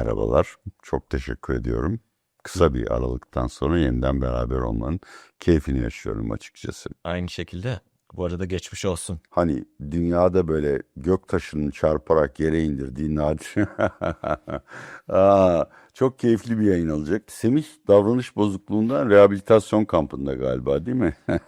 Merhabalar, çok teşekkür ediyorum. Kısa bir aralıktan sonra yeniden beraber olmanın keyfini yaşıyorum açıkçası. Aynı şekilde. Bu arada geçmiş olsun. Hani dünyada böyle gök taşının çarparak yere indirdiği nadir. Aa, çok keyifli bir yayın olacak. Semih davranış bozukluğundan rehabilitasyon kampında galiba değil mi?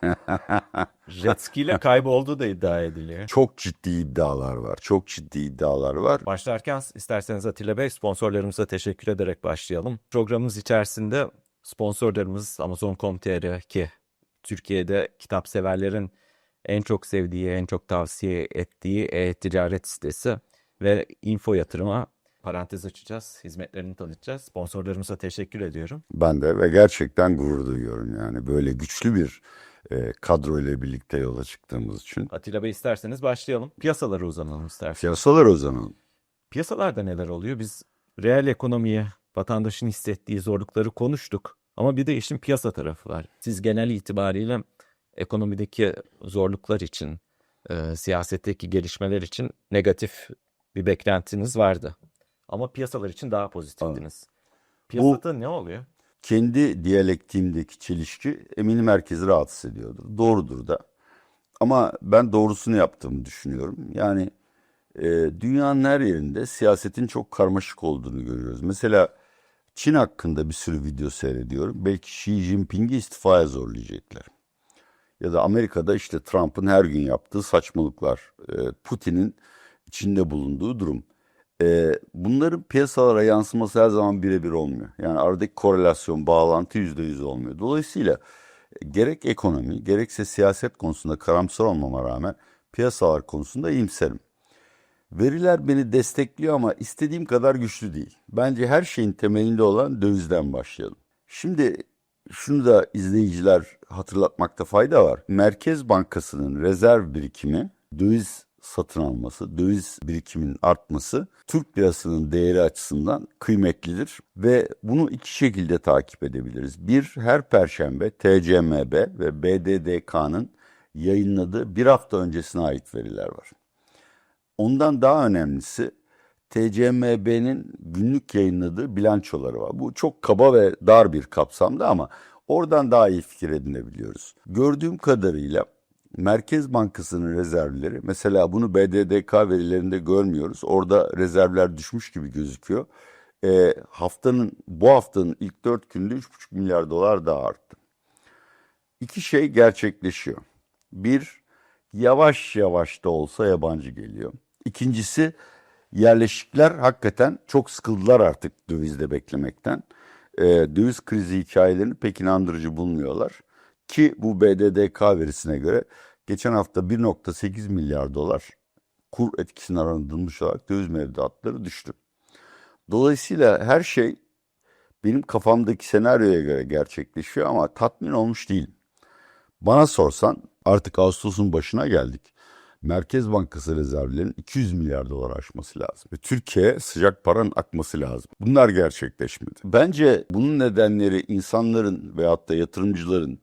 Jet ski ile kayboldu da iddia ediliyor. çok ciddi iddialar var. Çok ciddi iddialar var. Başlarken isterseniz Atilla Bey sponsorlarımıza teşekkür ederek başlayalım. Programımız içerisinde sponsorlarımız Amazon.com.tr ki Türkiye'de kitap severlerin en çok sevdiği, en çok tavsiye ettiği e-ticaret sitesi ve info yatırıma parantez açacağız. Hizmetlerini tanıtacağız. Sponsorlarımıza teşekkür ediyorum. Ben de ve gerçekten gurur duyuyorum yani böyle güçlü bir e, kadro ile birlikte yola çıktığımız için. Atilla Bey isterseniz başlayalım. Piyasalara uzanalım isterseniz. Piyasalar o zaman. Piyasalarda neler oluyor? Biz reel ekonomiye, vatandaşın hissettiği zorlukları konuştuk. Ama bir de işin piyasa tarafı var. Siz genel itibariyle ekonomideki zorluklar için, e, siyasetteki gelişmeler için negatif bir beklentiniz vardı. Ama piyasalar için daha pozitiftiniz. Piyasada ne oluyor? Kendi diyalektiğimdeki çelişki eminim herkesi rahatsız ediyordur. Doğrudur da. Ama ben doğrusunu yaptığımı düşünüyorum. Yani e, dünyanın her yerinde siyasetin çok karmaşık olduğunu görüyoruz. Mesela Çin hakkında bir sürü video seyrediyorum. Belki Xi Jinping'i istifaya zorlayacaklar. Ya da Amerika'da işte Trump'ın her gün yaptığı saçmalıklar. e, Putin'in içinde bulunduğu durum. E, bunların piyasalara yansıması her zaman birebir olmuyor. Yani aradaki korelasyon, bağlantı yüzde yüz olmuyor. Dolayısıyla gerek ekonomi gerekse siyaset konusunda karamsar olmama rağmen piyasalar konusunda iyimserim. Veriler beni destekliyor ama istediğim kadar güçlü değil. Bence her şeyin temelinde olan dövizden başlayalım. Şimdi şunu da izleyiciler hatırlatmakta fayda var. Merkez Bankası'nın rezerv birikimi döviz satın alması, döviz birikiminin artması Türk lirasının değeri açısından kıymetlidir ve bunu iki şekilde takip edebiliriz. Bir, her perşembe TCMB ve BDDK'nın yayınladığı bir hafta öncesine ait veriler var. Ondan daha önemlisi TCMB'nin günlük yayınladığı bilançoları var. Bu çok kaba ve dar bir kapsamda ama oradan daha iyi fikir edinebiliyoruz. Gördüğüm kadarıyla Merkez Bankası'nın rezervleri mesela bunu BDDK verilerinde görmüyoruz. Orada rezervler düşmüş gibi gözüküyor. E, haftanın bu haftanın ilk 4 günde 3,5 milyar dolar daha arttı. İki şey gerçekleşiyor. Bir, yavaş yavaş da olsa yabancı geliyor. İkincisi, yerleşikler hakikaten çok sıkıldılar artık dövizde beklemekten. E, döviz krizi hikayelerini pek inandırıcı bulmuyorlar. Ki bu BDDK verisine göre geçen hafta 1.8 milyar dolar kur etkisinden arındırılmış olarak döviz mevduatları düştü. Dolayısıyla her şey benim kafamdaki senaryoya göre gerçekleşiyor ama tatmin olmuş değilim. Bana sorsan artık Ağustos'un başına geldik. Merkez Bankası rezervlerinin 200 milyar dolar aşması lazım. Ve Türkiye'ye sıcak paranın akması lazım. Bunlar gerçekleşmedi. Bence bunun nedenleri insanların veyahut da yatırımcıların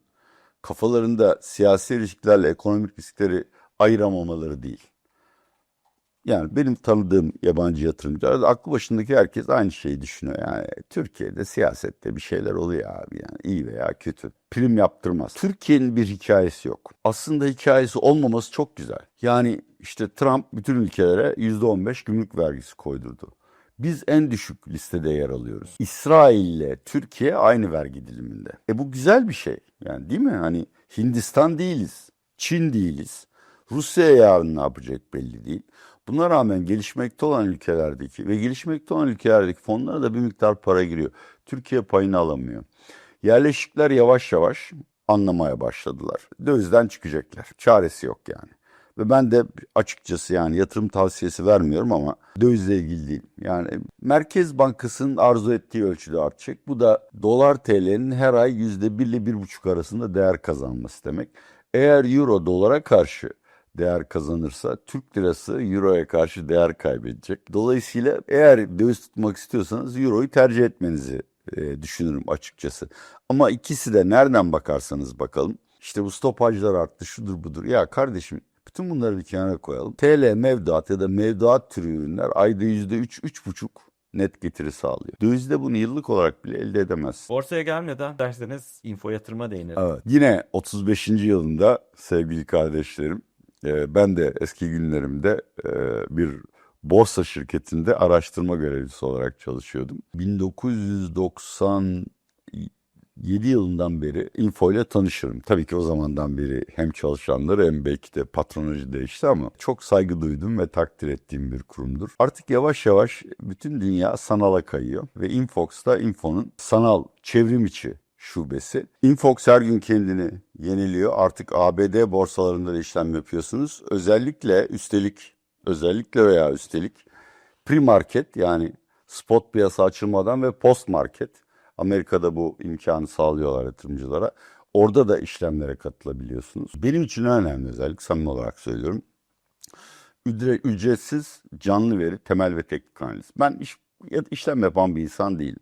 kafalarında siyasi ilişkilerle ekonomik riskleri ayıramamaları değil. Yani benim tanıdığım yabancı yatırımcılar aklı başındaki herkes aynı şeyi düşünüyor. Yani Türkiye'de siyasette bir şeyler oluyor abi yani iyi veya kötü. Prim yaptırmaz. Türkiye'nin bir hikayesi yok. Aslında hikayesi olmaması çok güzel. Yani işte Trump bütün ülkelere %15 gümrük vergisi koydurdu. Biz en düşük listede yer alıyoruz. İsrail ile Türkiye aynı vergi diliminde. E bu güzel bir şey. Yani değil mi? Hani Hindistan değiliz. Çin değiliz. Rusya yarın ne yapacak belli değil. Buna rağmen gelişmekte olan ülkelerdeki ve gelişmekte olan ülkelerdeki fonlara da bir miktar para giriyor. Türkiye payını alamıyor. Yerleşikler yavaş yavaş anlamaya başladılar. Dövizden çıkacaklar. Çaresi yok yani. Ve ben de açıkçası yani yatırım tavsiyesi vermiyorum ama dövizle ilgili değil. Yani Merkez Bankası'nın arzu ettiği ölçüde artacak. Bu da dolar TL'nin her ay %1 ile 1,5 arasında değer kazanması demek. Eğer euro dolara karşı değer kazanırsa Türk lirası euroya karşı değer kaybedecek. Dolayısıyla eğer döviz tutmak istiyorsanız euroyu tercih etmenizi e, düşünürüm açıkçası. Ama ikisi de nereden bakarsanız bakalım. İşte bu stopajlar arttı şudur budur. Ya kardeşim bütün bunları bir kenara koyalım. TL mevduat ya da mevduat türü ürünler ayda yüzde üç, üç buçuk net getiri sağlıyor. Dövizde bunu yıllık olarak bile elde edemez. Borsaya gelmeden derseniz info yatırıma değinelim. Evet. Yine 35. yılında sevgili kardeşlerim e, ben de eski günlerimde e, bir borsa şirketinde araştırma görevlisi olarak çalışıyordum. 1997 yılından beri Info ile tanışırım. Tabii ki o zamandan beri hem çalışanları hem belki de patronajı değişti ama çok saygı duydum ve takdir ettiğim bir kurumdur. Artık yavaş yavaş bütün dünya sanala kayıyor ve Infox da Info'nun sanal çevrim içi şubesi. Infox her gün kendini yeniliyor. Artık ABD borsalarında da işlem yapıyorsunuz. Özellikle üstelik özellikle veya üstelik pre-market yani spot piyasa açılmadan ve post market Amerika'da bu imkanı sağlıyorlar yatırımcılara. Orada da işlemlere katılabiliyorsunuz. Benim için önemli özellik samimi olarak söylüyorum. Ücre- Ücretsiz canlı veri, temel ve teknik analiz. Ben iş, işlem yapan bir insan değilim.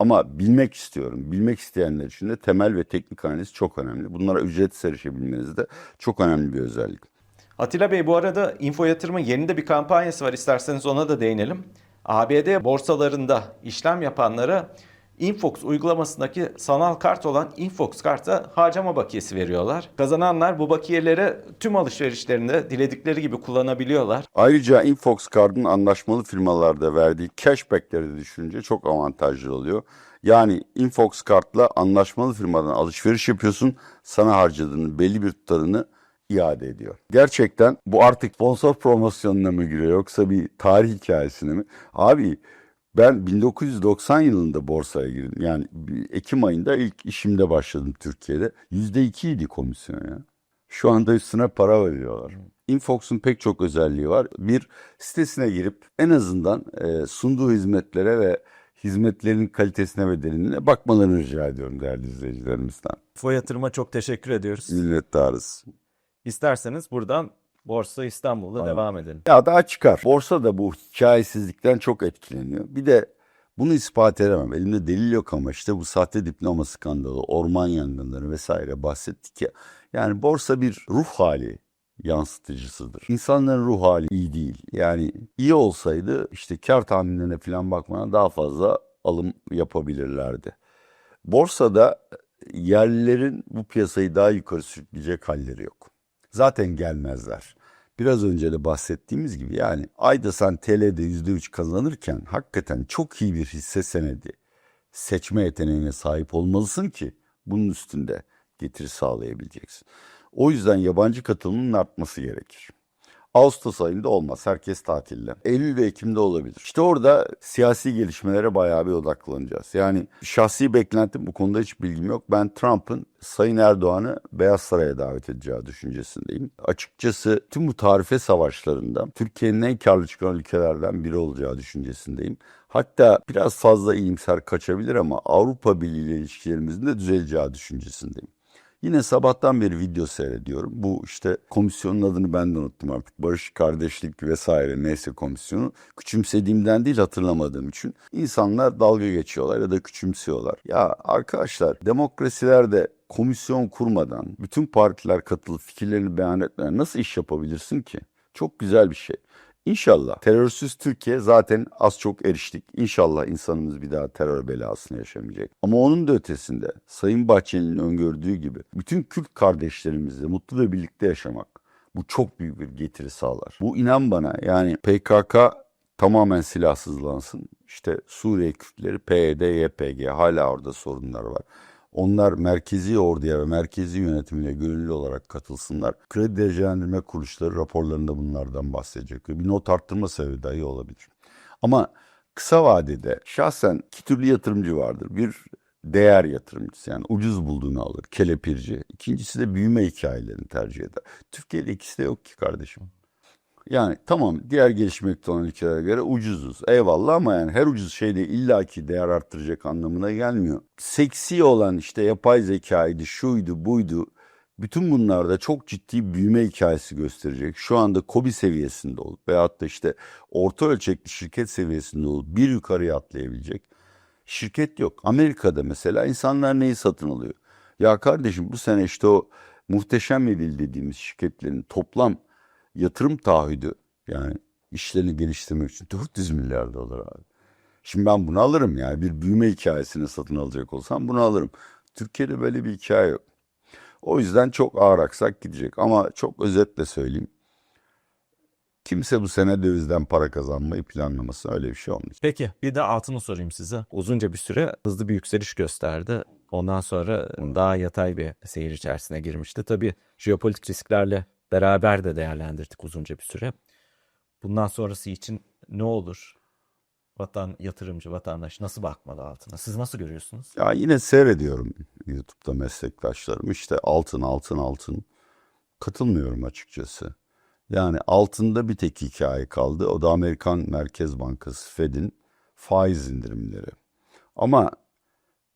Ama bilmek istiyorum. Bilmek isteyenler için de temel ve teknik analiz çok önemli. Bunlara ücretsiz erişebilmeniz de çok önemli bir özellik. Atilla Bey bu arada info yatırımın yeni de bir kampanyası var. İsterseniz ona da değinelim. ABD borsalarında işlem yapanlara Infox uygulamasındaki sanal kart olan Infox karta harcama bakiyesi veriyorlar. Kazananlar bu bakiyeleri tüm alışverişlerinde diledikleri gibi kullanabiliyorlar. Ayrıca Infox Card'ın anlaşmalı firmalarda verdiği cashback'leri de düşününce çok avantajlı oluyor. Yani Infox Card'la anlaşmalı firmadan alışveriş yapıyorsun, sana harcadığının belli bir tutarını iade ediyor. Gerçekten bu artık sponsor promosyonuna mı giriyor yoksa bir tarih hikayesine mi? Abi ben 1990 yılında borsaya girdim. Yani Ekim ayında ilk işimde başladım Türkiye'de. %2 idi komisyon ya. Şu anda üstüne para veriyorlar. Infox'un pek çok özelliği var. Bir sitesine girip en azından e, sunduğu hizmetlere ve hizmetlerin kalitesine ve derinliğine bakmalarını rica ediyorum değerli izleyicilerimizden. Info yatırıma çok teşekkür ediyoruz. Minnettarız. İsterseniz buradan Borsa İstanbul'da devam edelim. Ya daha çıkar. Borsa da bu hikayesizlikten çok etkileniyor. Bir de bunu ispat edemem. Elimde delil yok ama işte bu sahte diploma skandalı, orman yangınları vesaire bahsettik ya. Yani borsa bir ruh hali yansıtıcısıdır. İnsanların ruh hali iyi değil. Yani iyi olsaydı işte kar tahminlerine falan bakmadan daha fazla alım yapabilirlerdi. Borsada yerlilerin bu piyasayı daha yukarı sürükleyecek halleri yok. Zaten gelmezler. Biraz önce de bahsettiğimiz gibi yani ayda sen TL'de %3 kazanırken hakikaten çok iyi bir hisse senedi seçme yeteneğine sahip olmalısın ki bunun üstünde getiri sağlayabileceksin. O yüzden yabancı katılımın artması gerekir. Ağustos ayında olmaz. Herkes tatilde. Eylül ve Ekim'de olabilir. İşte orada siyasi gelişmelere bayağı bir odaklanacağız. Yani şahsi beklentim bu konuda hiç bilgim yok. Ben Trump'ın Sayın Erdoğan'ı Beyaz Saray'a davet edeceği düşüncesindeyim. Açıkçası tüm bu tarife savaşlarında Türkiye'nin en karlı çıkan ülkelerden biri olacağı düşüncesindeyim. Hatta biraz fazla iyimser kaçabilir ama Avrupa Birliği ile ilişkilerimizin de düzeleceği düşüncesindeyim. Yine sabahtan beri video seyrediyorum. Bu işte komisyonun adını ben de unuttum artık. Barış, kardeşlik vesaire neyse komisyonu. Küçümsediğimden değil hatırlamadığım için. insanlar dalga geçiyorlar ya da küçümsüyorlar. Ya arkadaşlar demokrasilerde komisyon kurmadan bütün partiler katılıp fikirlerini beyan etmeden nasıl iş yapabilirsin ki? Çok güzel bir şey. İnşallah terörsüz Türkiye zaten az çok eriştik. İnşallah insanımız bir daha terör belasını yaşamayacak. Ama onun da ötesinde Sayın Bahçeli'nin öngördüğü gibi bütün Kürt kardeşlerimizle mutlu ve birlikte yaşamak bu çok büyük bir getiri sağlar. Bu inan bana yani PKK tamamen silahsızlansın. İşte Suriye Kürtleri PYD, YPG hala orada sorunlar var. Onlar merkezi orduya ve merkezi yönetimine gönüllü olarak katılsınlar. Kredi derecelendirme kuruluşları raporlarında bunlardan bahsedecek. Bir not arttırma sebebi dahi olabilir. Ama kısa vadede şahsen iki türlü yatırımcı vardır. Bir değer yatırımcısı yani ucuz bulduğunu alır, kelepirci. İkincisi de büyüme hikayelerini tercih eder. Türkiye'de ikisi de yok ki kardeşim. Yani tamam diğer gelişmekte olan ülkelere göre ucuzuz. Eyvallah ama yani her ucuz şey de illaki değer arttıracak anlamına gelmiyor. Seksi olan işte yapay zekaydı, şuydu, buydu. Bütün bunlarda çok ciddi büyüme hikayesi gösterecek. Şu anda KOBİ seviyesinde olup veyahut da işte orta ölçekli şirket seviyesinde olup bir yukarıya atlayabilecek şirket yok. Amerika'da mesela insanlar neyi satın alıyor? Ya kardeşim bu sene işte o muhteşem yedil dediğimiz şirketlerin toplam yatırım taahhüdü yani işlerini geliştirmek için 400 milyar dolar abi. Şimdi ben bunu alırım yani bir büyüme hikayesini satın alacak olsam bunu alırım. Türkiye'de böyle bir hikaye yok. O yüzden çok ağır aksak gidecek ama çok özetle söyleyeyim. Kimse bu sene dövizden para kazanmayı planlamasın öyle bir şey olmayacak. Peki bir de altını sorayım size. Uzunca bir süre hızlı bir yükseliş gösterdi. Ondan sonra daha yatay bir seyir içerisine girmişti. Tabii jeopolitik risklerle beraber de değerlendirdik uzunca bir süre. Bundan sonrası için ne olur? Vatan yatırımcı vatandaş nasıl bakmalı altına? Siz nasıl görüyorsunuz? Ya yine seyrediyorum YouTube'da meslektaşlarım işte altın altın altın katılmıyorum açıkçası. Yani altında bir tek hikaye kaldı. O da Amerikan Merkez Bankası Fed'in faiz indirimleri. Ama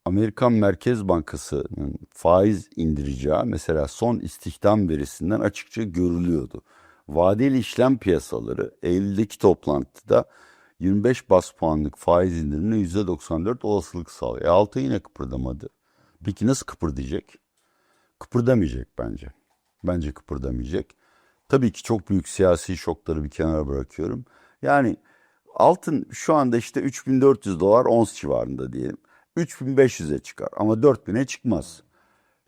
Amerikan Merkez Bankası'nın faiz indireceği mesela son istihdam verisinden açıkça görülüyordu. Vadeli işlem piyasaları Eylül'deki toplantıda 25 bas puanlık faiz indirimine %94 olasılık sağlıyor. E altı yine kıpırdamadı. Peki nasıl kıpırdayacak? Kıpırdamayacak bence. Bence kıpırdamayacak. Tabii ki çok büyük siyasi şokları bir kenara bırakıyorum. Yani altın şu anda işte 3400 dolar ons civarında diyelim. 3500'e çıkar ama 4000'e çıkmaz.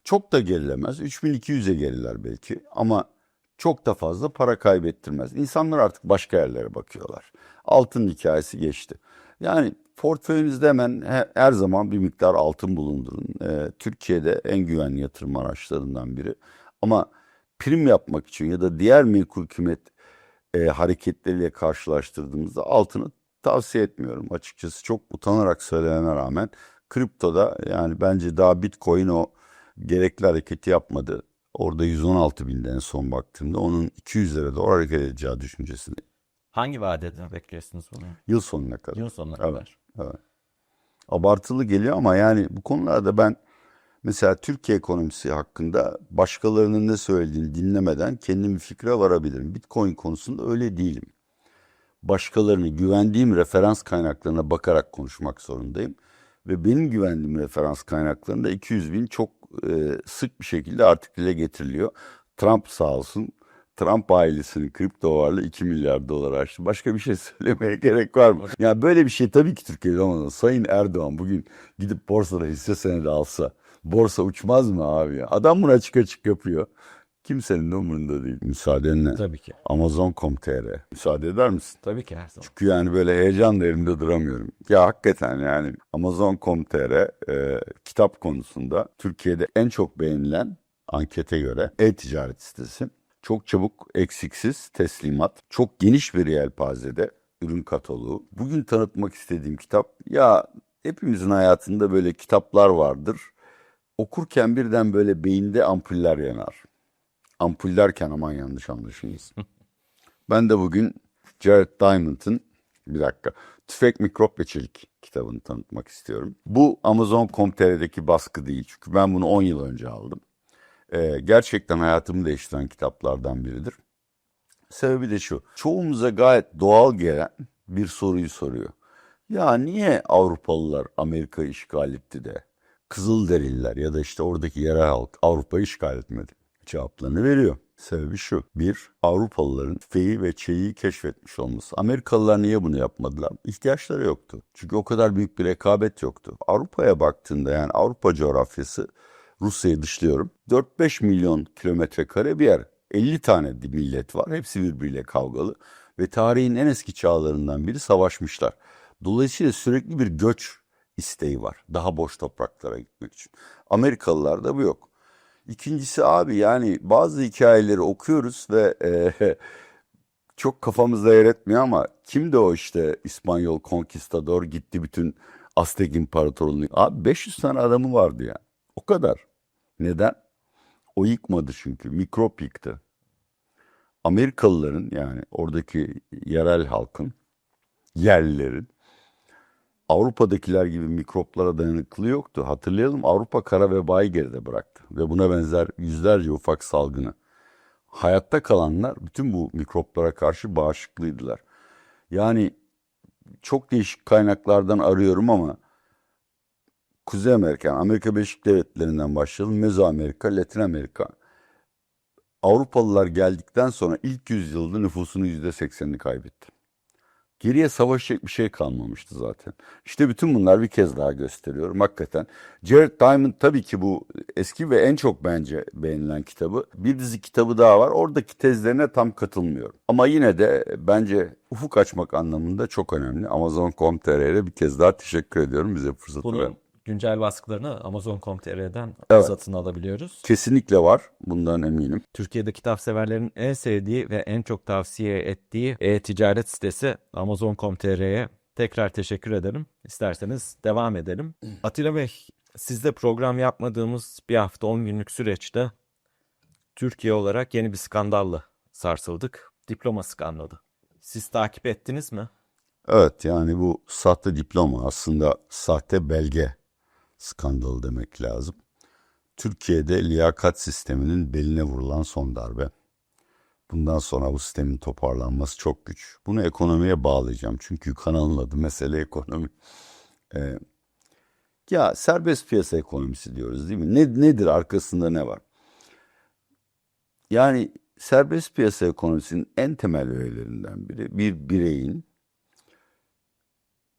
Çok da gerilemez. 3200'e geriler belki ama çok da fazla para kaybettirmez. İnsanlar artık başka yerlere bakıyorlar. Altın hikayesi geçti. Yani portföyünüzde hemen he- her zaman bir miktar altın bulundurun. Ee, Türkiye'de en güvenli yatırım araçlarından biri. Ama prim yapmak için ya da diğer menkul hükümet e, hareketleriyle karşılaştırdığımızda altını tavsiye etmiyorum. Açıkçası çok utanarak söylememe rağmen kriptoda yani bence daha Bitcoin o gerekli hareketi yapmadı. Orada 116 binde en son baktığımda onun 200 lira doğru hareket edeceği düşüncesinde. Hangi vadede bekliyorsunuz bunu? Yıl sonuna kadar. Yıl sonuna Evet. kadar. Evet. Abartılı geliyor ama yani bu konularda ben mesela Türkiye ekonomisi hakkında başkalarının ne söylediğini dinlemeden kendim bir fikre varabilirim. Bitcoin konusunda öyle değilim. Başkalarını güvendiğim referans kaynaklarına bakarak konuşmak zorundayım. Ve benim güvendiğim referans kaynaklarında 200 bin çok e, sık bir şekilde artık getiriliyor. Trump sağ olsun Trump ailesinin kripto varlığı 2 milyar dolar aştı. Başka bir şey söylemeye gerek var mı? Yani böyle bir şey tabii ki Türkiye'de olmadı. Sayın Erdoğan bugün gidip borsada hisse senedi alsa borsa uçmaz mı abi? ya? Adam bunu açık açık yapıyor. Kimsenin de umurunda değil. Müsaadenle. Tabii ki. Amazon.com.tr. Müsaade eder misin? Tabii ki her zaman. Çünkü yani böyle heyecanla elimde duramıyorum. Ya hakikaten yani Amazon.com.tr e, kitap konusunda Türkiye'de en çok beğenilen ankete göre e-ticaret sitesi. Çok çabuk eksiksiz teslimat, çok geniş bir yelpazede ürün kataloğu. Bugün tanıtmak istediğim kitap ya hepimizin hayatında böyle kitaplar vardır. Okurken birden böyle beyinde ampuller yanar. Ampul derken aman yanlış anlaşılmasın. Ben de bugün Jared Diamond'ın bir dakika Tüfek, Mikrop ve Çelik kitabını tanıtmak istiyorum. Bu Amazon.com.tr'deki baskı değil çünkü ben bunu 10 yıl önce aldım. Ee, gerçekten hayatımı değiştiren kitaplardan biridir. Sebebi de şu. Çoğumuza gayet doğal gelen bir soruyu soruyor. Ya niye Avrupalılar Amerika'yı işgal etti de Kızılderililer ya da işte oradaki yerel halk Avrupa'yı işgal etmedi? Cevaplarını veriyor. Sebebi şu. Bir, Avrupalıların tüfeği ve çeyiği keşfetmiş olması. Amerikalılar niye bunu yapmadılar? İhtiyaçları yoktu. Çünkü o kadar büyük bir rekabet yoktu. Avrupa'ya baktığında yani Avrupa coğrafyası Rusya'yı dışlıyorum. 4-5 milyon kilometre kare bir yer. 50 tane millet var. Hepsi birbiriyle kavgalı. Ve tarihin en eski çağlarından biri savaşmışlar. Dolayısıyla sürekli bir göç isteği var. Daha boş topraklara gitmek için. Amerikalılarda bu yok. İkincisi abi yani bazı hikayeleri okuyoruz ve e, çok kafamızda yer etmiyor ama kimdi o işte İspanyol konkistador gitti bütün Aztek İmparatorluğunu. Abi 500 tane adamı vardı ya. O kadar. Neden? O yıkmadı çünkü. Mikrop yıktı. Amerikalıların yani oradaki yerel halkın, yerlilerin Avrupa'dakiler gibi mikroplara dayanıklılığı yoktu. Hatırlayalım Avrupa kara vebayı geride bıraktı ve buna benzer yüzlerce ufak salgını. Hayatta kalanlar bütün bu mikroplara karşı bağışıklıydılar. Yani çok değişik kaynaklardan arıyorum ama Kuzey Amerika, Amerika Birleşik Devletleri'nden başlayalım. Mezoamerika, Latin Amerika. Avrupalılar geldikten sonra ilk yüzyılda nüfusunun %80'ini kaybetti. Geriye savaşacak bir şey kalmamıştı zaten. İşte bütün bunlar bir kez daha gösteriyorum hakikaten. Jared Diamond tabii ki bu eski ve en çok bence beğenilen kitabı. Bir dizi kitabı daha var. Oradaki tezlerine tam katılmıyorum. Ama yine de bence ufuk açmak anlamında çok önemli. Amazon.com.tr'ye bir kez daha teşekkür ediyorum bize fırsat veren. Güncel baskılarını Amazon.com.tr'den Evet. satın alabiliyoruz. Kesinlikle var. Bundan eminim. Türkiye'de kitap severlerin en sevdiği ve en çok tavsiye ettiği e-ticaret sitesi Amazon.com.tr'ye tekrar teşekkür ederim. İsterseniz devam edelim. Atilla Bey, sizde program yapmadığımız bir hafta 10 günlük süreçte Türkiye olarak yeni bir skandalla sarsıldık. Diploma skandalı. Siz takip ettiniz mi? Evet yani bu sahte diploma aslında sahte belge skandalı demek lazım. Türkiye'de liyakat sisteminin beline vurulan son darbe. Bundan sonra bu sistemin toparlanması çok güç. Bunu ekonomiye bağlayacağım. Çünkü kanalın adı mesele ekonomi. Ee, ya serbest piyasa ekonomisi diyoruz değil mi? Ne, nedir arkasında ne var? Yani serbest piyasa ekonomisinin en temel öğelerinden biri bir bireyin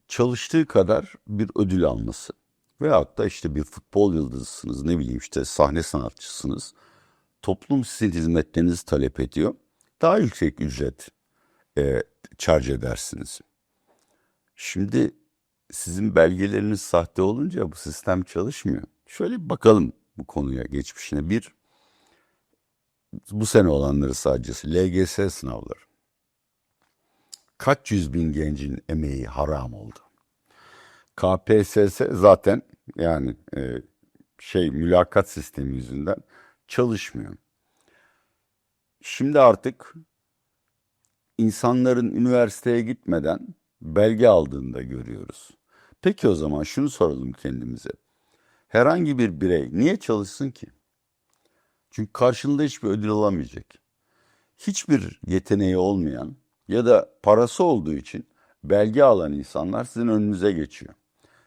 çalıştığı kadar bir ödül alması. Veyahut da işte bir futbol yıldızısınız, ne bileyim işte sahne sanatçısınız. Toplum sizin hizmetlerinizi talep ediyor. Daha yüksek ücret e, charge edersiniz. Şimdi sizin belgeleriniz sahte olunca bu sistem çalışmıyor. Şöyle bir bakalım bu konuya geçmişine. Bir, bu sene olanları sadece LGS sınavları. Kaç yüz bin gencin emeği haram oldu. KPSS zaten yani e, şey mülakat sistemi yüzünden çalışmıyor. Şimdi artık insanların üniversiteye gitmeden belge aldığını da görüyoruz. Peki o zaman şunu soralım kendimize. Herhangi bir birey niye çalışsın ki? Çünkü karşılığında hiçbir ödül alamayacak. Hiçbir yeteneği olmayan ya da parası olduğu için belge alan insanlar sizin önünüze geçiyor.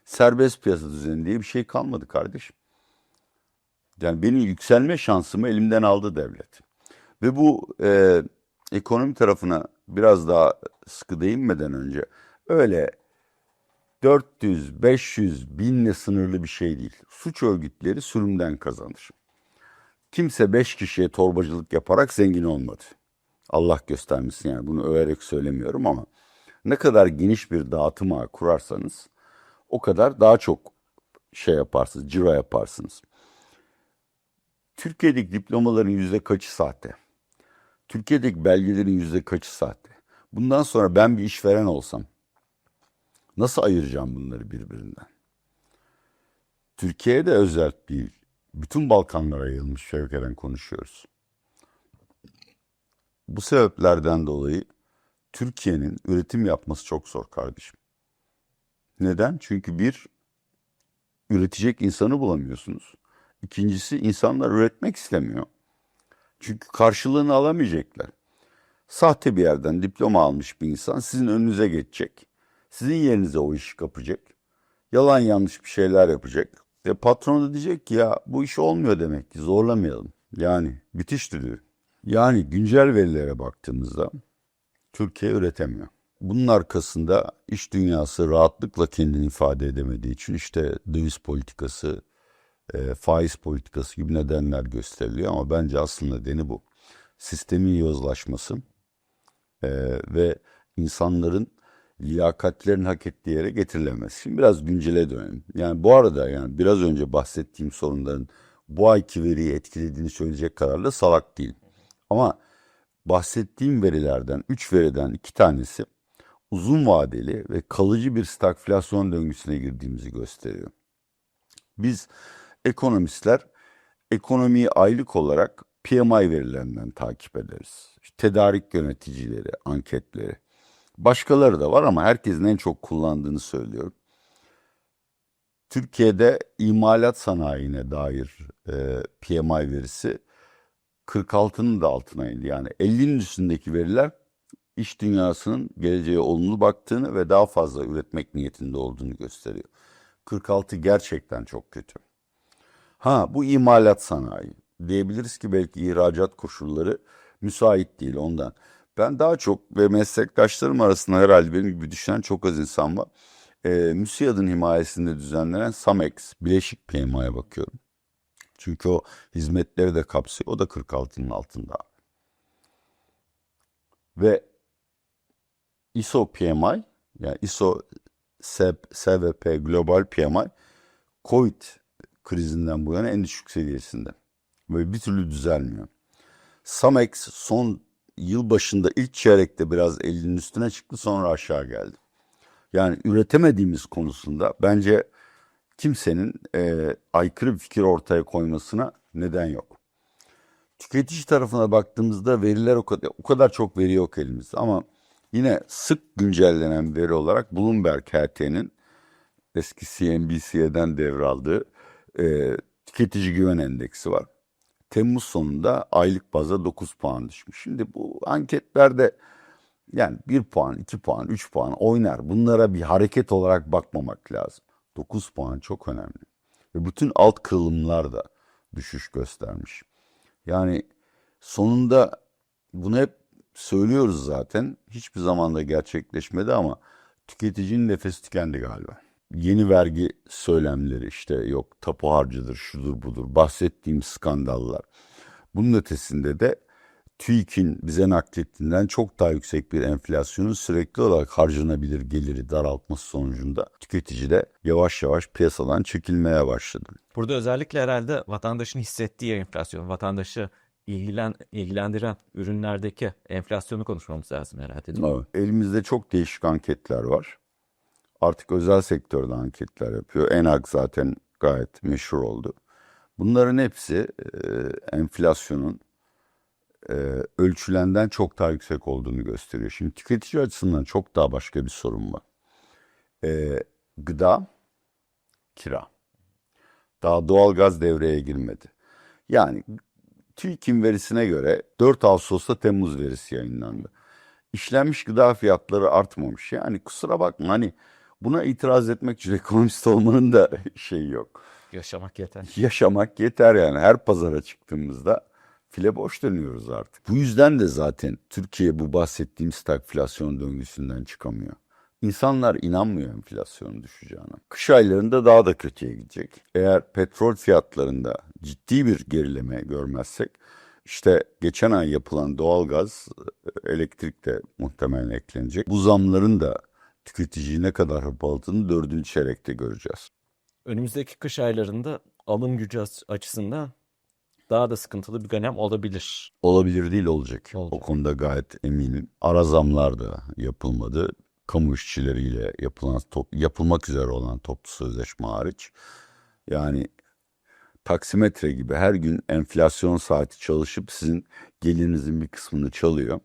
Serbest piyasa düzeni diye bir şey kalmadı kardeşim. Yani benim yükselme şansımı elimden aldı devlet. Ve bu e, ekonomi tarafına biraz daha sıkı değinmeden önce öyle 400, 500, binle sınırlı bir şey değil. Suç örgütleri sürümden kazanır. Kimse 5 kişiye torbacılık yaparak zengin olmadı. Allah göstermesin yani bunu överek söylemiyorum ama ne kadar geniş bir dağıtım ağı kurarsanız o kadar daha çok şey yaparsınız, ciro yaparsınız. Türkiye'deki diplomaların yüzde kaçı sahte? Türkiye'deki belgelerin yüzde kaçı sahte? Bundan sonra ben bir işveren olsam nasıl ayıracağım bunları birbirinden? Türkiye'de özel değil. Bütün Balkanlara yayılmış şevkeden konuşuyoruz. Bu sebeplerden dolayı Türkiye'nin üretim yapması çok zor kardeşim. Neden? Çünkü bir, üretecek insanı bulamıyorsunuz. İkincisi insanlar üretmek istemiyor. Çünkü karşılığını alamayacaklar. Sahte bir yerden diploma almış bir insan sizin önünüze geçecek. Sizin yerinize o işi kapacak. Yalan yanlış bir şeyler yapacak. Ve patron da diyecek ki ya bu iş olmuyor demek ki zorlamayalım. Yani bitiş düdüğü. Yani güncel verilere baktığımızda Türkiye üretemiyor. Bunun arkasında iş dünyası rahatlıkla kendini ifade edemediği için işte döviz politikası, e, faiz politikası gibi nedenler gösteriliyor ama bence aslında nedeni bu. Sistemin yozlaşması e, ve insanların liyakatlerin hak ettiği yere getirilemez. Şimdi biraz güncele dönelim. Yani bu arada yani biraz önce bahsettiğim sorunların bu ayki veriyi etkilediğini söyleyecek kadar da salak değil. Ama bahsettiğim verilerden, 3 veriden 2 tanesi uzun vadeli ve kalıcı bir stagflasyon döngüsüne girdiğimizi gösteriyor. Biz ekonomistler ekonomiyi aylık olarak PMI verilerinden takip ederiz. İşte tedarik yöneticileri, anketleri. Başkaları da var ama herkesin en çok kullandığını söylüyorum. Türkiye'de imalat sanayine dair e, PMI verisi 46'nın da altına indi. Yani 50'nin üstündeki veriler iş dünyasının geleceğe olumlu baktığını ve daha fazla üretmek niyetinde olduğunu gösteriyor. 46 gerçekten çok kötü. Ha bu imalat sanayi. Diyebiliriz ki belki ihracat koşulları müsait değil ondan. Ben daha çok ve meslektaşlarım arasında herhalde benim gibi düşünen çok az insan var. E, MÜSİAD'ın himayesinde düzenlenen SAMEX, bileşik PMI'ye bakıyorum. Çünkü o hizmetleri de kapsıyor. O da 46'nın altında. Ve ISO PMI, yani ISO SVP Global PMI, Covid krizinden bu yana en düşük seviyesinde. Böyle bir türlü düzelmiyor. Samex son yıl başında ilk çeyrekte biraz 50'nin üstüne çıktı sonra aşağı geldi. Yani üretemediğimiz konusunda bence kimsenin e, aykırı bir fikir ortaya koymasına neden yok. Tüketici tarafına baktığımızda veriler o kadar, o kadar çok veri yok elimizde ama yine sık güncellenen veri olarak Bloomberg HT'nin eski CNBC'den devraldığı e, tüketici güven endeksi var. Temmuz sonunda aylık baza 9 puan düşmüş. Şimdi bu anketlerde yani 1 puan, 2 puan, 3 puan oynar. Bunlara bir hareket olarak bakmamak lazım. 9 puan çok önemli. Ve bütün alt kırılımlar da düşüş göstermiş. Yani sonunda bunu hep söylüyoruz zaten. Hiçbir zaman da gerçekleşmedi ama tüketicinin nefesi tükendi galiba. Yeni vergi söylemleri işte yok tapu harcıdır, şudur budur, bahsettiğim skandallar. Bunun ötesinde de TÜİK'in bize naklettiğinden çok daha yüksek bir enflasyonun sürekli olarak harcanabilir geliri daraltması sonucunda tüketici de yavaş yavaş piyasadan çekilmeye başladı. Burada özellikle herhalde vatandaşın hissettiği enflasyon, vatandaşı ilgilen, ilgilendiren ürünlerdeki enflasyonu konuşmamız lazım herhalde değil mi? Evet. Elimizde çok değişik anketler var. Artık özel sektörde anketler yapıyor. ENAG zaten gayet meşhur oldu. Bunların hepsi e, enflasyonun e, ölçülenden çok daha yüksek olduğunu gösteriyor. Şimdi tüketici açısından çok daha başka bir sorun var. E, gıda, kira. Daha doğalgaz devreye girmedi. Yani TÜİK'in verisine göre 4 Ağustos'ta Temmuz verisi yayınlandı. İşlenmiş gıda fiyatları artmamış. Yani kusura bakma hani buna itiraz etmek için ekonomist olmanın da şeyi yok. Yaşamak yeter. Yaşamak yeter yani. Her pazara çıktığımızda file boş dönüyoruz artık. Bu yüzden de zaten Türkiye bu bahsettiğim stagflasyon döngüsünden çıkamıyor. İnsanlar inanmıyor enflasyonun düşeceğine. Kış aylarında daha da kötüye gidecek. Eğer petrol fiyatlarında ciddi bir gerileme görmezsek işte geçen ay yapılan doğalgaz, elektrik de muhtemelen eklenecek. Bu zamların da tüketiciyi ne kadar hırpaladığını dördüncü çeyrekte göreceğiz. Önümüzdeki kış aylarında alım gücü aç- açısından daha da sıkıntılı bir dönem olabilir. Olabilir değil olacak. Olacak. O konuda gayet eminim. Ara zamlar da yapılmadı. Kamu işçileriyle yapılan top- yapılmak üzere olan toplu sözleşme hariç. Yani taksimetre gibi her gün enflasyon saati çalışıp sizin gelirinizin bir kısmını çalıyor.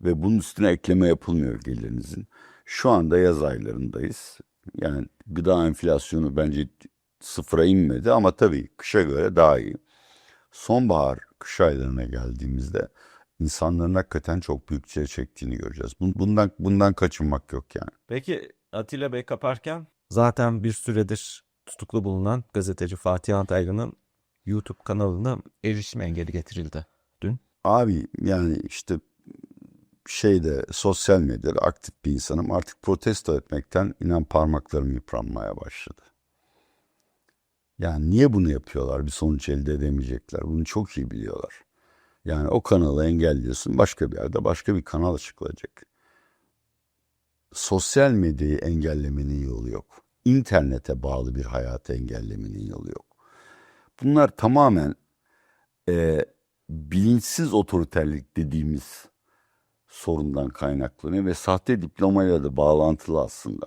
Ve bunun üstüne ekleme yapılmıyor gelirinizin. Şu anda yaz aylarındayız. Yani gıda enflasyonu bence sıfıra inmedi ama tabii kışa göre daha iyi. Sonbahar kış aylarına geldiğimizde insanların hakikaten çok büyük çile çektiğini göreceğiz. Bun- Bundan bundan kaçınmak yok yani. Peki Atilla Bey kaparken zaten bir süredir tutuklu bulunan gazeteci Fatih Altaylı'nın YouTube kanalına erişim engeli getirildi dün. Abi yani işte şeyde sosyal medyada aktif bir insanım. Artık protesto etmekten inan parmaklarım yıpranmaya başladı. Yani niye bunu yapıyorlar? Bir sonuç elde edemeyecekler. Bunu çok iyi biliyorlar. Yani o kanalı engelliyorsun. Başka bir yerde başka bir kanal açıklayacak. Sosyal medyayı engellemenin yolu yok. İnternete bağlı bir hayatı engellemenin yolu yok. Bunlar tamamen e, bilinçsiz otoriterlik dediğimiz sorundan kaynaklanıyor ve sahte diplomayla da bağlantılı aslında.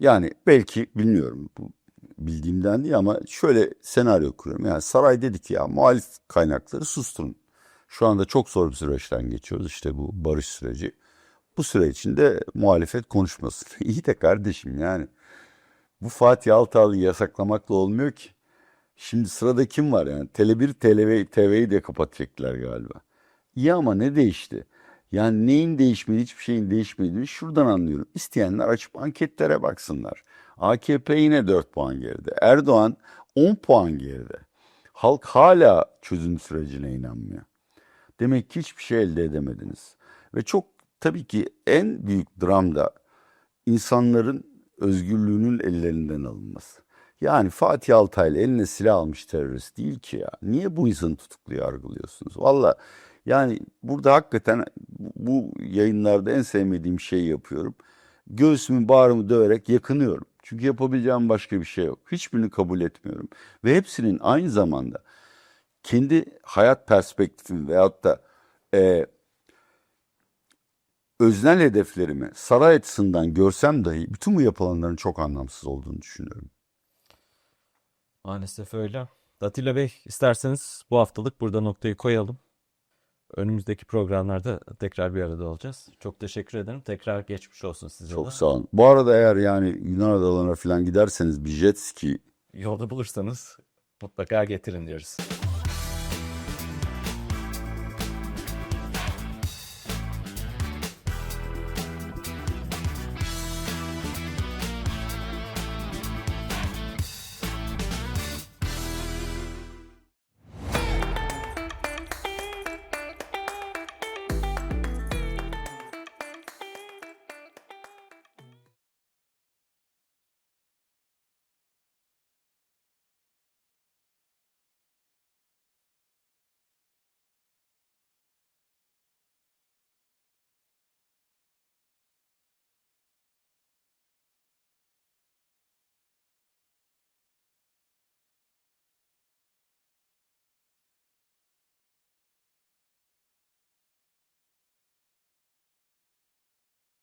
Yani belki bilmiyorum bu bildiğimden değil ama şöyle senaryo kuruyorum. Yani saray dedi ki ya muhalif kaynakları susturun. Şu anda çok zor bir süreçten geçiyoruz işte bu barış süreci. Bu süre içinde muhalefet konuşmasın. İyi de kardeşim yani bu Fatih Altaylı'yı yasaklamakla olmuyor ki. Şimdi sırada kim var yani? Tele1 TV, TV'yi de kapatacaklar galiba. İyi ama ne değişti? Yani neyin değişmedi, hiçbir şeyin değişmediğini şuradan anlıyorum. İsteyenler açıp anketlere baksınlar. AKP yine 4 puan geride. Erdoğan 10 puan geride. Halk hala çözüm sürecine inanmıyor. Demek ki hiçbir şey elde edemediniz. Ve çok tabii ki en büyük dram da insanların özgürlüğünün ellerinden alınması. Yani Fatih Altaylı eline silah almış terörist değil ki ya. Niye bu insanı tutuklu yargılıyorsunuz? Valla yani burada hakikaten bu yayınlarda en sevmediğim şeyi yapıyorum. Göğsümü bağrımı döverek yakınıyorum. Çünkü yapabileceğim başka bir şey yok. Hiçbirini kabul etmiyorum. Ve hepsinin aynı zamanda kendi hayat perspektifimi veyahut da e, öznel hedeflerimi saray açısından görsem dahi bütün bu yapılanların çok anlamsız olduğunu düşünüyorum. Maalesef öyle. Atilla Bey isterseniz bu haftalık burada noktayı koyalım. Önümüzdeki programlarda tekrar bir arada olacağız. Çok teşekkür ederim. Tekrar geçmiş olsun size Çok de. sağ olun. Bu arada eğer yani Yunan adalarına falan giderseniz bir jet ski Yolda bulursanız mutlaka getirin diyoruz.